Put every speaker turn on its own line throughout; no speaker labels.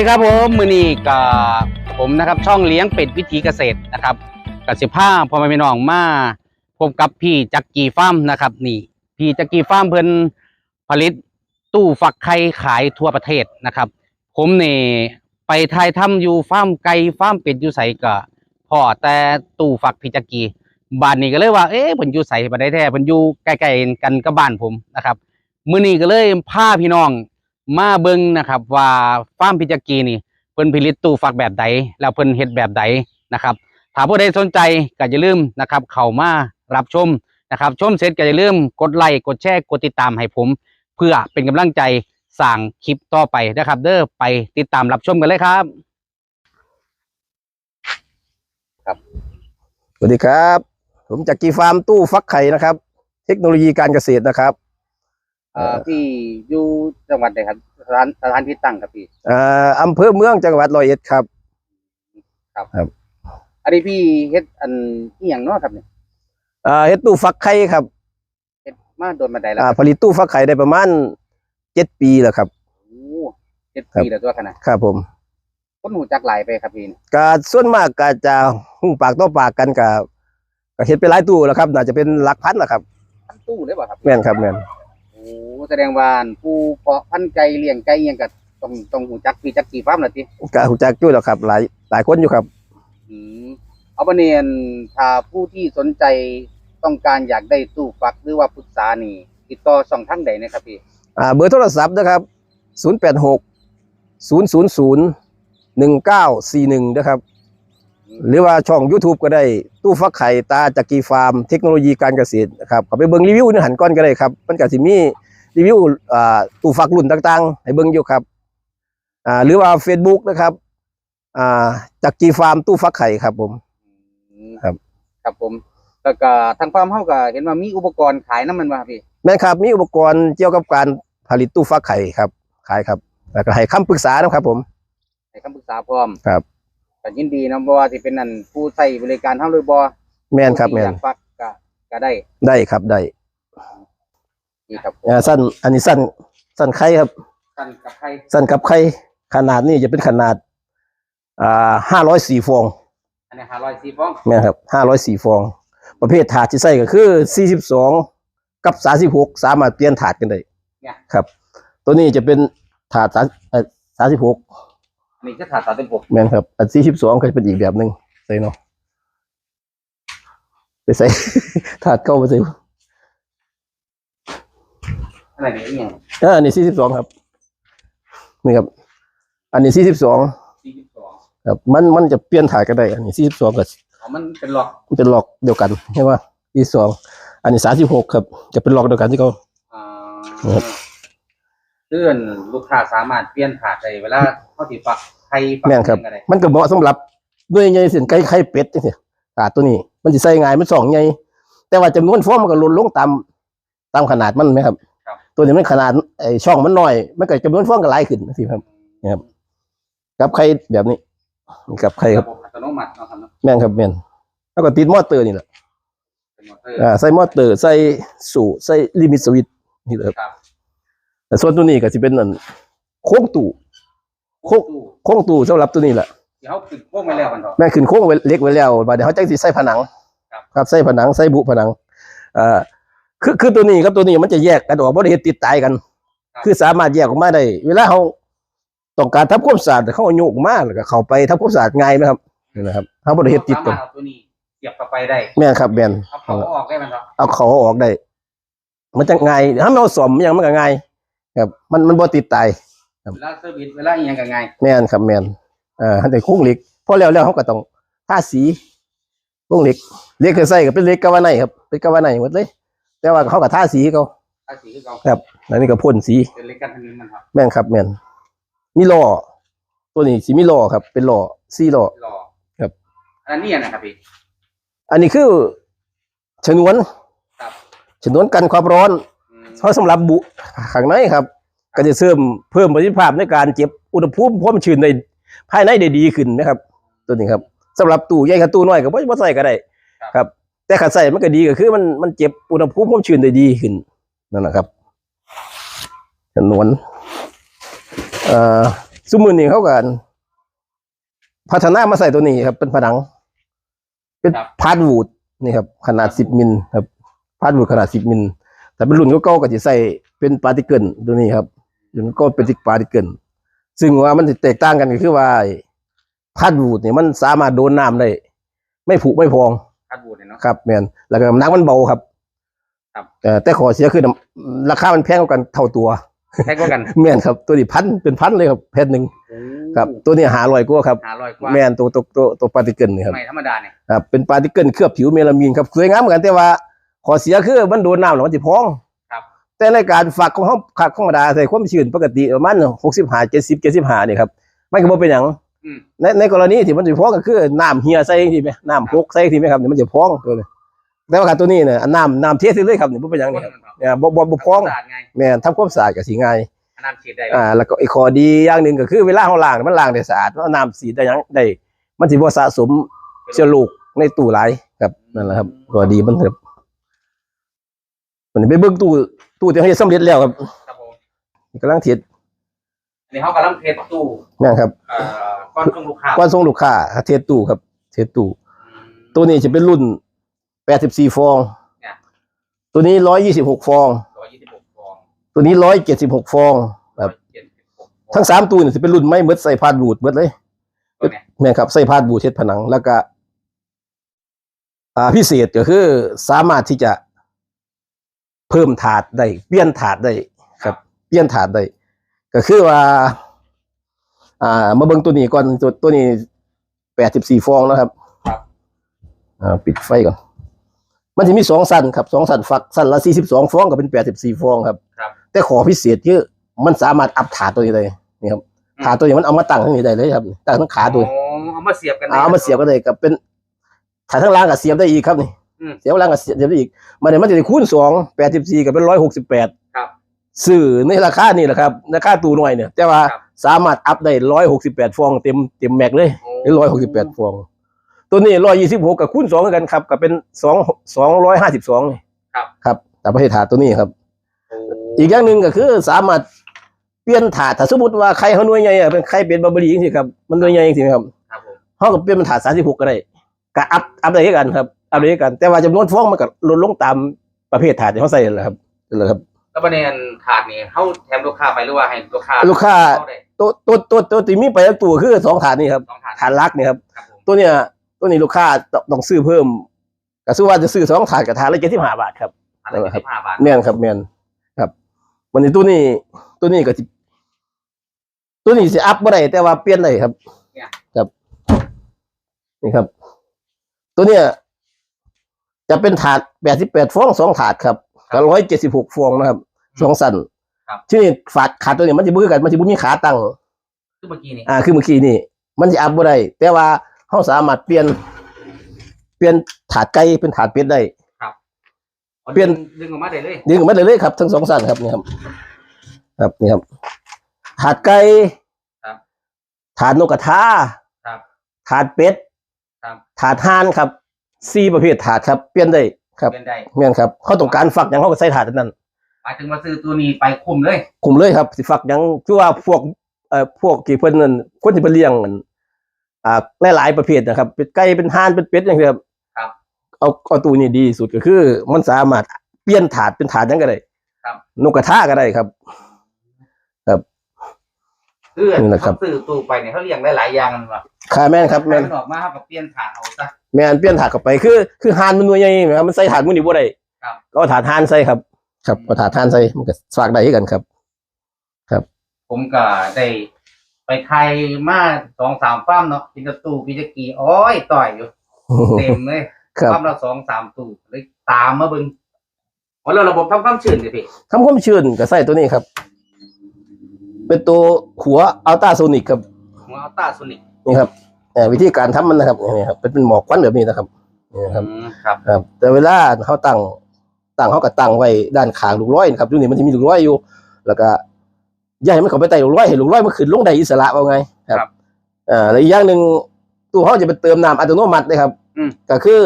วัสดีครับผมมือนี้กับผมนะครับช่องเลี้ยงเป็ดวิถีเกษตรนะครับกับสิผ้าพอมาพี่น้องมาพบกับพี่จักกีฟาร์มนะครับนี่พี่จักกีฟาร์มเพิ่นผลิตตู้ฟักไข่ขายทั่วประเทศนะครับ ผมนี่ไปทายถ้ำอยู่ฟาร์มไก่ฟาร์มเป็ดอยู่ใสก็พอแต่ตู้ฟักพี่จักกีบ้านนี้ก็เลยว่าเอ๊ะเพิ่นอยู่ใสบ่ได้แท้เพิ่นอยู่ใกล้ๆกันกับบ้านผมนะครับ มือนี้ก็เลยพาพี่น้อง มาเบิ่งนะครับว่าฟาร์มพิจักกีนี่เพิ่นผลิตตู้ฟักแบบใดแล้วเพิ่นเฮ็ดแบบใดนะครับถ้าผู้ใดสนใจก็อย่าลืมนะครับเข้ามารับชมนะครับชมเสร็จก็อย่าลืมกดไลค์กดแชร์กดติดตามให้ผม เพื่อเป็นกำลังใจสร้างคลิปต่อไปนะครับ เด้อไปติดตามรับชมกันเลยครับ
สวัสดีครับ ผมจากกีฟาร์มตู้ฟักไข่นะครับ เทคโนโลยีการเกษตรนะครับ
อ่อพี่อยู่จังหวัดใดครับสถานสถานที่ตั้งครับพี่
อ่าอำเภอเมืองจังหวัดร้อยเอ็ดครับ
อันนี้พี่เฮ็ดอันอีหยังเนาะครับเนี่ย
อ่าเฮ็ดตู้ฟักไข่ครับ
เฮ็ดมาโดนมาได้แล้ว
อ่าผลิตตู้ฟักไข่ได้ประมาณเจ็ดปีแล้วครับ
โอ้เจ็ดปีแล้วตัวขนาด
ครับผม
คนหูจักหลายไปครับพี่
ก็ส่วนมากก็จะหูปากต่อปากกันกับก็เฮ็ดไปหลายตู้แล้วครับ น่าจะเป็นหลักพันแล้วครับ
พันตู้เลยบ่ครับ
แม่นครับแม่น
โอ้ แสดงว่าผู้เพาะพันธุ์ไก่เลี้ยงไก่อิหยังก็ต้องต้องหูจักพี่จักกี่ฟาร์มล่ะติ
ก็หูจักอยู่แล้วครับ หลายหลายคนอยู่ครับ
อืมเอาบัดนี้อั่นถ้าผู้ที่สนใจต้องการอยากได้ตู้ฟักหรือว่าปรึกษานี่ ติดต่อช่องทางใดนะครับพี่
อ่าเบอร์โทรศัพท์นะครับ 086 000 1941นะครับ หรือว่าช่อง YouTube ก็ได้ตู้ฟักไข่ตาจักรีฟาร์ม เทคโนโลยีการเกษตรนะครับก็ไปเบิ่งรีวิวเนื้อหันก้อนก็ได้ครับ มันก็สิมี รีวิวอ่าตู้ฟักรุ่นต่างๆ ให้เบิ่งอยู่ครับอ่าหรือว่า Facebook นะครับอ่าจักรีฟาร์มตู้ฟักไข่ครับผม
อืม
ครับ
ครับผมแล้วก็ทางฟาร์มเฮาก็เห็นว่ามีอุปกรณ์ขายน้ำมันบ่ครับพี่
แม่นครับ มีอุปกรณ์เกี่ยวกับการผลิตตู้ฟักไข่ครับ ขายครับแล้วก็ให้คำปรึกษานะครับ ผม
ให้คำปรึกษาพร้อม
ครับ
ก็ยินดีนะบ่ว่าสิเป็นนั่นผู้ใช้บริการเฮาหรือบ่
แม่นครับแม่น
ผู้ที่อยากฟักก็ก็ได้
ได้ครับได้
นี่ครับผม
อ่าสั้นอันนี้สั้นสั้นไข่ครับ
กันกับใคร
สั้นกับไข่ขนาดนี้จะเป็นขนาดอ่าห้าร้อยสี่ฟอง
อันนี้504ฟอง
แม่นครับห้าร้อยสี่ฟอง ประเภทถาดที่ใส่ก็คือสี่สิบสองกับสาสิบหกสามารถเปลี่ยนถาดกันได้
เนี่ย
ครับ ตัวนี้จะเป็นถาดสามสิบหก
อันนี้จะถาด36
แม่นครับ อันสี่สิบสองก็จะเป็นอีกแบบหนึ่งใส่เนาะไปใส่ ถาดเก้าไปใส่
อะไรนี่อีหยัง
อ่าอันนี้สี่สิบสองครับ นี่ครับ อันนี้สี่สิบสอง
42
ครับ มันมันจะเปลี่ยนถ่ายกันได้ อันนี้สี่สิบสองกับ
อ๋อมันเป็นล็อก
มันเป็นล็อกเดียวกันใช่ไหมที่สองอันนี้สามสิบหกครับ จะเป็นล็อกเดียวกันที่เขา
อ่า
ครับ
เลื่อนลูกค้าสามารถเปลี่ยนถาดได้เวลาเขาสิฟักไข่ฟัก
แม่นครับ
อิหยังก็ได้
มันก็เหมาะสำหรับด้วยใหญ่เส้นไก่ไข่เป็ดจังซี่ถาดตัวนี้ มันจะใส่ง่ายมันสองใหญ่แต่ว่าจำนวนฟองมันก็ลดลงตามตามขนาดมันไหมครับ ตัวนี้มันขนาดไอ้ช่องมันน้อยมันก็จำนวนฟองก็หลายขึ้นสิครับครับกับไข่แบบนี้นี่กับไข่ครับ
ระบบอัตโนมัติเนาะครับเนาะ
แม่นครับแม่นแล้วก็ติดมอเตอร์นี่แหละ
เป็นมอเตอร์
อ่าใส่มอเตอร์ใส่สู่ใส่ลิมิตสวิตนี่แหละครับ
ครับ
แต่ส่วนตัวนี้ก็จะเป็นนั่นโค้งตู้โคก
ตู้
โค้งตู้สำหรับตัวนี้แหละ
ที่เขาขึ้นโค้งไปแล้วมันเถอะ
แม่ขึ้นโค้งไว้เล็กไว้แล้วบัดเดี๋ยวเขาจังสิใส่ผนัง
ครับ
ครับใส่ผนังใส่บุผนังเอ่อ คือคือตัวนี้กับตัวนี้มันจะแยกกันออกบ่ได้เฮ็ดติดตายกัน คือสามารถแยกออกมาได้ เวลาเขาต้องการทำความสะอาดเขาเอาโยกมาแล้วก็เข้าไปทำความสะอาดง่ายไหมครับนี่นะครับเขาบ่ได้เฮ็ดติดกัน
สามารถเอาตัวนี้เสียบเข้าไปได้
แม่นครับแม่น
เอาเขาออกได้มันเถอะ
เอาเขาออกได้ มันจะง่ายถ้าเราสอมอยังมันก็ง่ายครับ มันมันบ่ติดตาย
เวลาเซอร์วิสเวลาอีหยังก็ง่าย
แม่นครับแม่นเอ่าแต่โค้งเหล็กพอแล้วแล้วเขาก็ต้องทาสีโค้งเหล็กเหล็กคือใส่ก็เป็นเหล็กกาวาไนครับเป็นกาวาไนหมดเลย แต่ว่าเขาก็ทาสีเขา
ภาษีคือเขา
ครับแล้วนี่ก็พ่นสี
เป็นเล็กกันทางนี้มันเถอะ
แม่นครับแม่นมีล้อตัวนี้สิมีล้อครับ เป็นล้อสี่ล้อ
รอ
ครับ
อันนี้นะครับพี่
อันนี้คือฉนวน
ครับ
ฉนวนกันความร้อน
อืม
เขาสำหรับบุข้างในครับ ก็จะเสริมเพิ่มประสิทธิภาพในการเก็บอุณหภูมิความชื้นในภายในได้ดีขึ้นนะครับ ตัวนี้ครับสำหรับตู้ใหญ่กับตู้น้อยก็บ่บ่ใส่ก็ได้ ครับ แต่ขัดใส่มันก็ดีก็คือ มันมันเก็บอุณหภูมิความชื้นได้ดีขึ้นนั่นนะครับจำนวนเอ่อสมมุตินี่เขากันพัฒนามาใส่ตัวนี้ครับ เป็นผนัง เป็นพาร์ทวูดนี่ครับ ขนาดสิบมิลครับพาร์ทวูดขนาดสิบมิลแต่เป็นรุ่นเก่าๆก็จะใส่เป็นปาร์ติเกิลตัวนี้ครับรุ่นก็เป็นติกปาร์ติเกิลซึ่งว่ามันสิแตกต่างกันก็คือว่าพาร์ทวูดเนี่ยมันสามารถโดนน้ำได้ ไม่ผุไม่พอง
คาดบูดเนี่ยเนาะ
ครับแมนแล้วก็น้ำนักมันเบาครับ
ครับ
เอ่อแต่ขอเสียคือน้ำราคามันแพงกว่ากันเท่าตัว
แค่ก็กัน
แมนครับตัวนี้พันเป็นพันเลยครับแพทหนึ่งครับตัวนี้หาลอยกว่าครับ
หาร้อยกว่า
แมนตัวตัวตัวตัวปาร์ติเกิลนี่ครับ
ไม่ธรรมดาเนี่ย
ครับเป็นปาร์ติเกิลเคลือบผิวเมลามีนครับสวยงามเหมือนกันแต่ว่าขอเสียคือมันโดนน้ำแล้วมันจะพอง
ครับ
แต่ในการฝักของเขาขัดธรรมดาใส่ความชื้นปกติประมาณหกสิบห้าเจ็ดสิบเจ็ดสิบห้าเนี่ยครับไมันก็บ่เป็นอย่าง ในในกรณีที่มันจะพองก็คือน้ำเฮียใส่ทีไหมน้ำพกใส่ทีไหมครับเนี่ยมันจะพองตัวนี้แต่ว่าครับตัวนี้เนี่ยอันน้ำน้ำเทสเลยครับเนี่ยบ่เป็นอย่างนี้ครับเนี่ยบ่บ่บ่พอง
สะอาดไง
แม่นทำความสะอาดก็สิง่าย
อันน้ำฉีดได้
อ่าแล้วก็อีกข้อดีอย่างหนึ่งก็คือเวลาเราล้างเนี่ยมันล้างได้สะอาดมันน้ำสีดได้หยังได้ มันสิบ่สะสมเชื้อโรคในตู้หลายครับนั่นแหละครับข้อดีมันครับมันไปเบิ่งตู้ตู้ที่เขาเฮ็ดสำเร็จแล้วครับ
ครับผม
กำลังเฮ็ด
อันนี้เขากำลังเทสตู้
แม่นครับ
เอ่อ ก้อนส่งลูกค้า
ก่อนส่งลูกค้าเทสตู้ครับ เทสตู้ตัวนี้จะเป็นรุ่น84ฟอง ตัวนี้126ฟอง
ร้อยยี่สิบหกฟอง
ตัวนี้176ฟองครับ
เจ็ดสิบหกฟอง
ทั้งสามตู้นี่จะเป็นรุ่นไม่เมดใส่พาดบูดเมดเลย
ตัวเนี้ย
แม่นครับใส่พาดบูเช็ดผนังแล้วก็อ่าพิเศษก็คือสามารถที่จะเพิ่มถาดได้เปลี่ยนถาดได้ครับ เปลี่ยนถาดได้ก็คือว่า อ่า มาเบิ่งตัวนี้ก่อนตัวตัวนี้แปดสิบสี่ฟองนะครับ
ครับ
อ่าปิดไฟก่อน มันจะมีสองสั้นครับสองสั้นฝักสั้นละสี่สิบสองฟองก็เป็นแปดสิบสี่ฟองครับ
ครับ
แต่ขอพิเศษคือมันสามารถอัพถาดตัวนี้ได้นี่ครับถาดตัวนี้มันเอามาตั้งทั้งนี้ได้เลยครับตั้งทั้งขาตัว
อ๋อเอามาเสียบกันได้
เอามาเสียบก็ได้กับเป็นถ่ายทั้งล่างกับเสียบได้อีกครับนี่
อืม
เสียบล่างกับเสียบได้อีกมันเนี่ยมันจะได้คูณสองแปดสิบสี่กับเป็นร้อยหกสิบแปด
ครับ
สื่อในราคานี่แหละครับราคาตู้หน่อยเนี่ย แต่ว่า
ครับ
สามารถอัพได้ร้อยหกสิบแปดฟองเต็มเต็มแม็กเลย
โอ้
หรือร้อยหกสิบแปดฟอง ตัวนี้ร้อยยี่สิบหกกับคูณสองกันครับกับเป็นสองสองร้อยห้าสิบสอง
ครับ
ครับแต่ประเภทถาดตัวนี้ครับ
โอ้
อีกอย่างหนึ่งก็คือสามารถเปลี่ยนถาดถ้าสมมติว่าใครเขาหน่วยใหญ่อะเป็นใครเป็นบาร์เบอรี่จริงๆครับมันหน่วยใหญ่จริงๆครับ
ครับผม
เขาก็เปลี่ยนเป็นถาดสามสิบหกก็ได้ก็อัพอัพได้ด้วยกันครับอัพได้ด้วยกัน แต่ว่าจำนวนฟองมันก็ลดลงตามประเภทถาดที่เขาใส่นั่นแหละครับนั่นแหละครับ
แล้วประเด็นถาดนี่เขาแถมลูกค้าไปหรือว่าให้ลูกค้า
ลูกค้า
เข้ได้
ตัวตัวตัวตัวที่มีไปแล้วตัวคือสองถาดนี่ครับ
สองถาด
ถาดลักนี่ครับ
ครับผม
ตัวเนี้ยตัวนี้ลูกค้าต้องต้องซื้อเพิ่มก็ซื้อว่าจะซื้อสองถาดกับถาดละเจ็ดสิบห้าบาทครับ
ถาดละยี่สิบห้าบาท
แม่นครับแม่นครับ วันนี้ตัวนี้ตัวนี้ก็สิตัวนี้สิอัพบ่ได้แต่ว่าเปลี่ยนได้ครับครับ นี่ครับ ตัวเนี้ยจะเป็นถาดแปดสิบแปดฟองสองถาดครับกับร้อยเจ็ดสิบหกฟองนะครับสองสัน
ครับ
ที่นี่ฝาดขาตัวนี้มันจะบื้อกันมันจะบ่มีขาตั้ง
คือเมื่อกี้นี่
อ่าคือเมื่อกี้นี่ มันจะอัพบ่ได้แต่ว่าเขาสามารถเปลี่ยน เปลี่ยนถาดไก่เป็นถาดเป็ดได้เปลี่ยน
ดึงออกมาได้เลย
ดึงออกมาได้เลยครับทั้งสองสันครับนี่ครับ ครับนี่ครับถาดไก่
ครับ
ถาดนกกระทา
ครับ
ถาดเป็ด
ครับ
ถาดห่านครับสี่ประเภทถาดครับ เปลี่ยนได้ครับ
เปลี่ยนได้
เมียนครับเขาต้องการฝักหยังเขาก็ใส่ถาดอันนั้น
หมายถึงว่าซื้อตัวนี้ไปคุมเลย
คุมเลยครับสิฝักหยังคือว่าพวกเอ่อพวกที่เพิ่นนั่นคนที่เพิ่นเลี้ยงนั่นอ่าหลายๆประเภทนะครับเป็นไก่เป็นห่านเป็นเป็ดอย่างเงี้ยครับ
ครับ
เอาเอาตู้นี้ดีที่สุดก็คือ มันสามารถเปลี่ยนถาดเป็นถาดหยังก็ได้
ครับ
นกกระทาก็ได้ครับ
คือ
นี่แหละครับ
เขาซื้อตู้ไปเนี่ยเขาเลี้ยงได้หลายอย่างมันว่า
ค่ะแม่นครับ
แม่
แม่น
นออกมาเขาก็เปลี่ยนถาดเอาซะ
แม่นเปลี่ยนถาดเข้าไปคือคือห่านมันหน่วยใหญ่นะครับมันใส่ถาดมื้อนี้บ่ได้
ครับ
ก็เอาถาดห่านใส่ครับ ครับเอาถาดห่านใส่มันก็ฝากได้คือกันครับ
ผมก็ได้ไปไทยมาสองสามฟ้าร์มเนาะกินกับตู้พิจกีโอ้ยต่อยอยู่ เต็มเลย
ครับ
ฟ้าร์มละสองสามตู้เลยตามมาเบิ่งว่าเราระบบทำความชื้นเลยพี่
ทำความชื้นก็ใส่ตัวนี้ครับ เป็นตัวหัวอัลตราโซนิกครับ
หัวอัลต้าโซนิก
นี่ครับเอ่อวิธีการทำมันนะครับนี่ครับเป็นเป็นหมอกควันแบบนี้นะครับนี่นะครับ
ครับ
ครับ แต่เวลาเขาตั้ง ตั้งเขาก็ตั้งไว้ด้านข้างลูกร้อยนะครับดูนี่มันจะมีลูกร้อยอยู่ แล้วก็อย่าให้มันเข้าไปใต้ลูกร้อยให้ลูกร้อยมันขึ้นลงได้อิสระว่าไงครับอ่าแล้วอีกอย่างหนึ่งตู้เขาจะไปเติมน้ำอัตโนมัตินะครับ
อืม
ก็คือ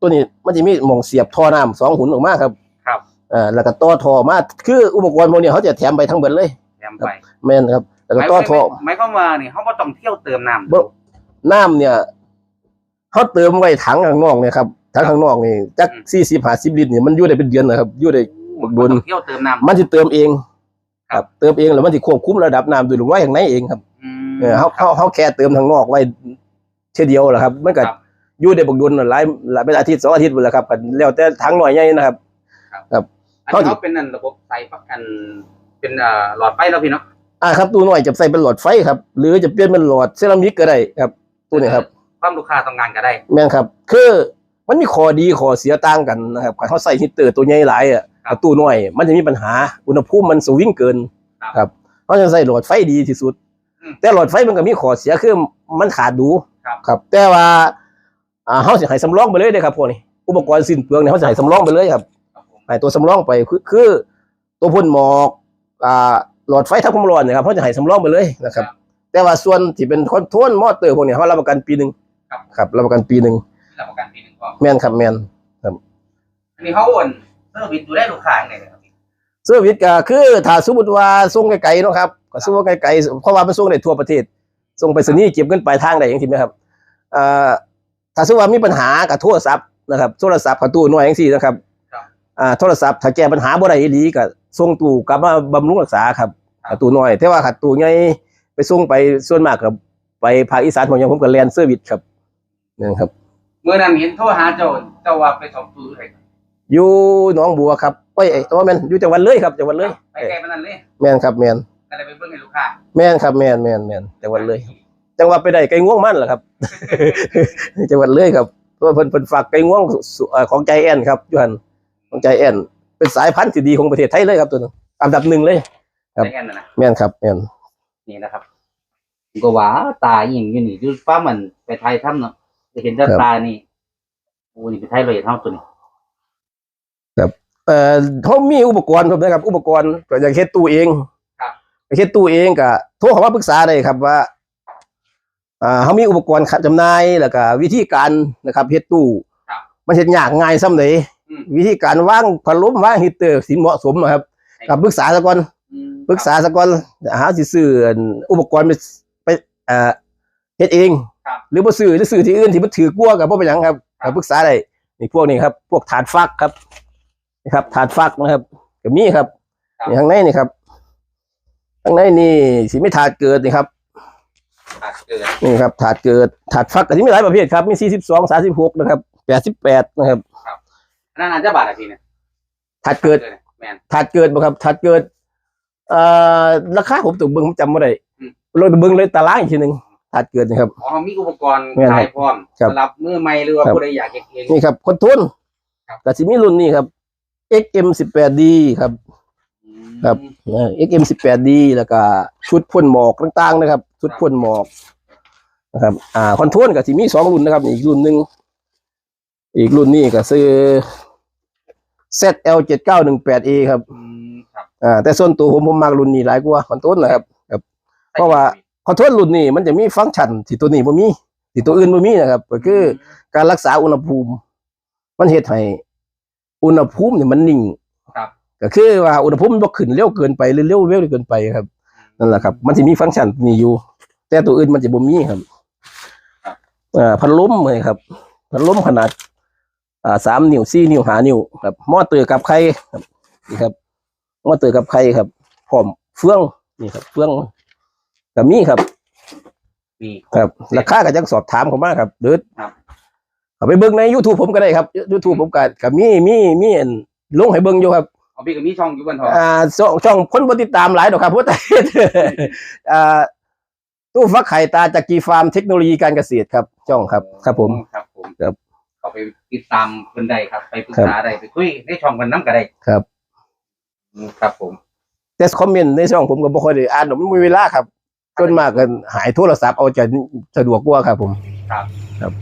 ตัวนี้มันจะมีหม่องเสียบท่อน้ำสองหุ่นออกมาครับ
ครับ
อ่าแล้วก็ต่อท่อมาคืออุปกรณ์พวกนี้เขาจะแถมไปทั้งเบิดเลย
แถมไป
แม่นครับแล้วก็ต่อท่อ
หมายความว่านี่เขาบ่ต้องเที่ยวเติมน้ำ
บ่น้ำเนี่ยเขาเติมไว้ถังข้างนอกเนี่ยครับ ถังข้างนอกนี่จักสี่สิบห้าสิบลิตรเนี่ยมันอยู่ได้เป็นเดือนนะครับอยู่ได้บักโดน
บ่ต้องเที่ยวเติมน้ำ
มันจะเติมเอง
ค
ค
รั
รับบเติมเองแล้วมันจะควบคุมระดับน้ำโดยลงไว้ข้างในเองครับ
อืม
เออเขาเขาเขาแค่เติมทางนอกไว้เท่ยเดียวแหละครับมันก็
ครับ
อยู่ได้บักดุลหลายหลายเป็นอาทิตย์สองอาทิตย์หมดแล้วครับก็แล้วแต่ถังหน่อยใหญ่นะครับ
อันนี้เขาเป็นนั่นระบบใส่ปักกันเป็นเอ่อหลอดไฟแล้วพี่เนาะ
อ่าครับตู้น้อยจะใส่เป็นหลอดไฟครับ หรือจะเปลี่ยนเป็นหลอดเซรามิกก็ได้ครับตู้นี้ครับ
ความลูกค้าต้องการก็ได้
แม่นครับ คือ มันมีข้อดีข้อเสียต่างกันนะครับถ้าเขาใส่ฮีตเตอร์ตัวใหญ่หลายอะ
ครับ
กับตู้น้อย มันจะมีปัญหาอุณหภูมิมันสวิงเกิน
ครับ
ครับเขาจะใส่หลอดไฟดีที่สุด
อืม
แต่หลอดไฟมันก็มีข้อเสียคือมันขาดดู
ครับ
ครับแต่ว่าอ่าเขาจะให้สำรองไปเลยเด้อครับพวกนี้อุปกรณ์สิ้นเปลืองเนี่ยเขาจะให้สำรองไปเลยครับ
ครับผม
ให้ตัวสำรองไปคือคือ ตัวพ่นหมอกอ่าหลอดไฟทับความร้อนเนี่ยครับเขาจะให้สำรองไปเลยนะครับ แต่ว่าส่วนที่เป็นคอนโทรลมอเตอร์พวกนี้เขารับประกันปีหนึ่ง
ครับ
ครับรับประกันปีหนึ่ง
รับประกันปีหนึ่งก่อน
แมนครับแมน
อันนี้เขาโอนเซอร์วิสดูแลลูกค้าอย่างไรครับพี่
เซอร์วิสก็คือถ้าสมมติว่าส่งไกลๆเนาะครับก็ส่งไกลๆเพราะว่ามันส่งได้ทั่วประเทศส่งไปสนีย์เก็บเงินปลายทางได้อย่างที่ไหมครับเอ่อถ้าสมมติว่ามีปัญหากับโทรศัพท์นะครับโทรศัพท์กับตู้หน่วยอย่างสี่นะครับอ่าโทรศัพท์ถ้าแก้ปัญหาบ่ได้ดีก็ส่งตู้กลับมาบำรุงรักษาครับกับตู้น้อย แต่ว่าขัดตู้ใหญ่ไปส่งไปส่วนมากกับไปภาคอีสานผมยังผมก็แลนเซอร์วิสครับนี่ครับ
เมื่อนั้นเห็นโทรหาเจ้าเจ้าว่าไปสอบปืนเลย
อยู่หนองบัวครับเอ้ยเอ้ยตัวแม่นอยู่จังหวัดเลยครับจังหวัดเลย
ไปแก้มันนั่นเลย
แม่นครับแม่น
ก็เลยไปเบิ่งให้ลูกค้า
แม่นครับแม่นแม่นแม่นจังหวัดเลย จังหวัดไปได้ไก่ง่วงมันเหรอครับ จังหวัดเลยครับเพราะว่าเพิ่นเพิ่นฝากไก่ง่วงสุเอ่อของใจแอนครับยูหันของใจแอนเป็นสายพันธุ์ที่ดีของประเทศไทยเลยครับตัวนึงอันดับหนึ่งเลยครับ
ได้แค่นั้นนะ
แม่นครับแม่น
นี่นะครับผมก็ว่าตาอย่างอยู่นี่ดูฟ้ามันไปไทยถ้ำเนาะ จะเห็นแต่ตานี่โอ้นี่ไปไทยเลยเท่าตัวนี้
เอ่อเขามีอุปกรณ์ครับนะครับ อุปกรณ์ก็อย่างเฮ็ดตู้เอง
ครับ
เฮ็ดตู้เองก็โทรเข้ามาปรึกษาได้ครับว่าอ่าเขามีอุปกรณ์จำหน่ายแล้วก็วิธีการนะครับเฮ็ดตู้
ครับ
มันเฮ็ดยากง่ายซ้ำใด
อืม
วิธีการวางพัดลมวางฮีตเตอร์สิเหมาะสมนะครับกับปรึกษาซะก่อน
อืม
ปรึกษาซะก่อนหาสิซื้ออันอุปกรณ์ไปไปเอ่อเฮ็ดเอง
ครับ
หรือบ่ซื้อหรือซื้อที่อื่นที่มันถือกลัวกับบ่เป็นหยังครับ
ครับ
ปรึกษาได้นี่พวกนี้ครับ พวกถาดฟักครับนี่ครับถาดฟักนะครับก็มีครับนี่ข้างในนี่ครับข้างในนี่สิมีถาดเกิดนี่ครับ
ขาดเกิด
นี่ครับถาดเกิดถาดฟักก็สิมีหลายประเภทครับมี 42 36 นะครับ 88 นะครับ
อันนั่นอาจจะบาทอะพี่เนี่ย
ถาดเกิด
แมน
ถาดเกิดบ่ครับถาดเกิดเอ่อราคาผมต้องเบิ่งผมจำบ่ได้
อืม
เราเบิ่งเลยตารางอีกทีหนึง ถาดเกิดนี่ครับ
อ๋อมีอุปกรณ์
แม่นครับ
ขายพร้อม
ครับ
สำหรับมือใหม่หรือว่า
ครับ
ผู้ใดอยากเก็บเอง
นี่ครับคอนโทรล
ครับ
ก็สิมีรุ่นนี้ครับ XM18D ครับ
อืม
ครับเอ่อ XM18D แล้วก็ชุดพ่นหมอกต่างๆนะครับ ชุดพ่นหมอกนะครับอ่าคอนโทรลก็สิมีสองรุ่นนะครับอีกรุ่นหนึ่งอีกรุ่นนี้ก็คือ ZL7918A ครับ
อืมครับ
อ่าแต่ส่วนตัวผมผมมักรุ่นนี้หลายกว่าคอนโทรลนะครับเพราะว่า คอนโทรลรุ่นนี้มันจะมีฟังก์ชันที่ตัวนี้บ่มีที่ตัวอื่นบ่มีนะครับ ก็คือการรักษาอุณหภูมิ มันเฮ็ดให้อุณหภูมิเนี่ยมันนิ่ง
ครับ
ก็คือว่าอุณหภูมิมันบ่ขึ้นเร็วเกินไปหรือเร็วเร็วเกินไปครับนั่นแหละครับ มันจะมีฟังก์ชันนี้อยู่ แต่ตัวอื่นมันจะบ่มีครับ
ครับ
อ่าพัดลมเลยครับพัดลมขนาดอ่าสามนิ้วสี่นิ้วห้านิ้วครับมอเตอร์กับไข่ครับนี่ครับมอเตอร์กับไข่ครับพร้อมเฟืองนี่ครับเฟือง กับมีครับ
นี่
ครับ ราคาก็จังสอบถามเขามาครับเดือด
ครับ
เอาไปเบิ่งใน YouTube ผมก็ได้ครับ YouTube ผมก็ก็มีมีมีอันลงให้เบิ่งอยู่ครับ
เอาพี่กับมีช่องอยู่บนทอง
อ่าช่องช่องคนบ่ติดตามหลายดอกครับเพราะแต่อ่าตู้ฟักไข่ตาจากกีฟาร์มเทคโนโลยีการเกษตรครับช่องครับ ครับผม
ครับผม
ครับ
เขาไปติดตามเพิ่นได้ครับ ไปปรึกษาได้ไปคุยในช่องเพิ่นน้ำก็ได้
ครับ
อืมครับผม
แต่คอมเมนต์ในช่องผมก็บ่ค่อยได้อ่านหรอกมันมีเวลาครับ จนมากก็หายโทรศัพท์เอาจะสะดวกกว่าครับ ผม
ครับ
ครับ